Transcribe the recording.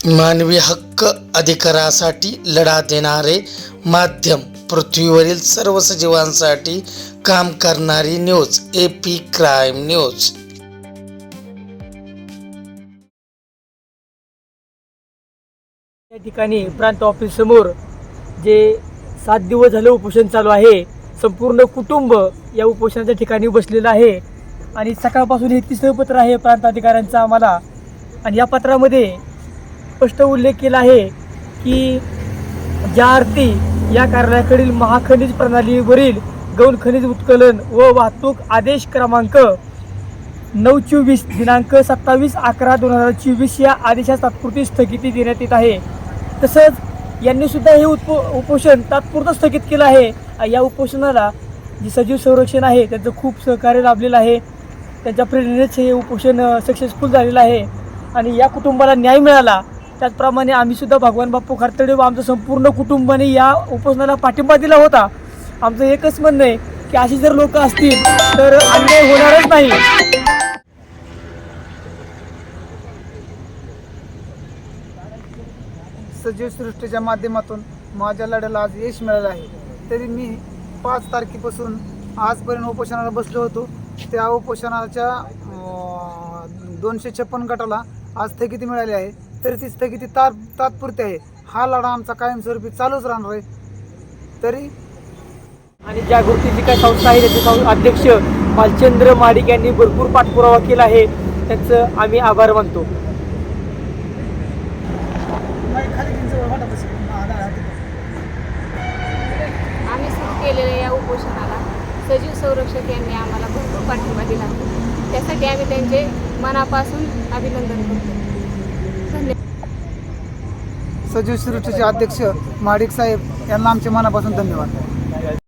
मानवी हक्क अधिकारासाठी लढा देणारे माध्यम पृथ्वीवरील सर्व सजीवांसाठी काम करणारी news A P crime news या ठिकाणी प्रांत ऑफिस समोर जे सात दिवस झालं उपोषण चालू आहे संपूर्ण कुटुंब या उपोषणाच्या ठिकाणी बसलेलं आहे. आणि सकाळपासून हे तिसरं पत्र आहे प्रांत अधिकाऱ्यांचं आम्हाला. आणि या पत्रामध्ये स्पष्ट उल्लेख केला आहे की ज्या आरती या कार्यालयाकडील महाखनिज प्रणालीवरील गौण खनिज उत्कलन व वाहतूक आदेश क्रमांक नऊ चोवीस दिनांक सत्तावीस अकरा दोन हजार चोवीस या आदेशास तात्पुरती स्थगिती देण्यात येत आहे. तसंच यांनी सुद्धा हे उप उपोषण तात्पुरतं स्थगित केलं आहे. या उपोषणाला जे सजीव संरक्षण आहे त्यांचं खूप सहकार्य लाभलेलं आहे. त्यांच्या प्रेरणेच हे उपोषण सक्सेसफुल झालेलं आहे. आणि या कुटुंबाला न्याय मिळाला. त्याचप्रमाणे आम्ही सुद्धा भगवान बाप्पू खारतडे व आमचं संपूर्ण कुटुंबाने या उपोषणाला पाठिंबा दिला होता. आमचं एकच म्हणणं आहे की अशी जर लोक असतील तर अन्याय होणारच नाही. सजीव सृष्टीच्या माध्यमातून माझ्या लढ्याला आज यश मिळालं आहे. तरी मी पाच तारखेपासून आजपर्यंत उपोषणाला बसलो होतो. त्या उपोषणाच्या दोनशे छप्पन गटाला आज स्थगिती मिळाली आहे. तरी ती स्थगिती तात तात्पुरती आहे. हा लढा आमचा कायमस्वरूपी चालूच राहणार आहे. तरी आणि जागृतीची काय संस्था आहे त्याचे सं- अध्यक्ष भालचंद्र माडिक यांनी भरपूर पाठपुरावा केला आहे. त्यांचं आम्ही आभार मानतो. आम्ही सुरू केलेल्या या उपोषणाला सजीव संरक्षक यांनी आम्हाला भरपूर पाठिंबा दिला. त्यासाठी आम्ही त्यांचे मनापासून अभिनंदन करतो. सजीव सृष्टीचे अध्यक्ष माडिक साहेब यांना आमचे मनापासून धन्यवाद.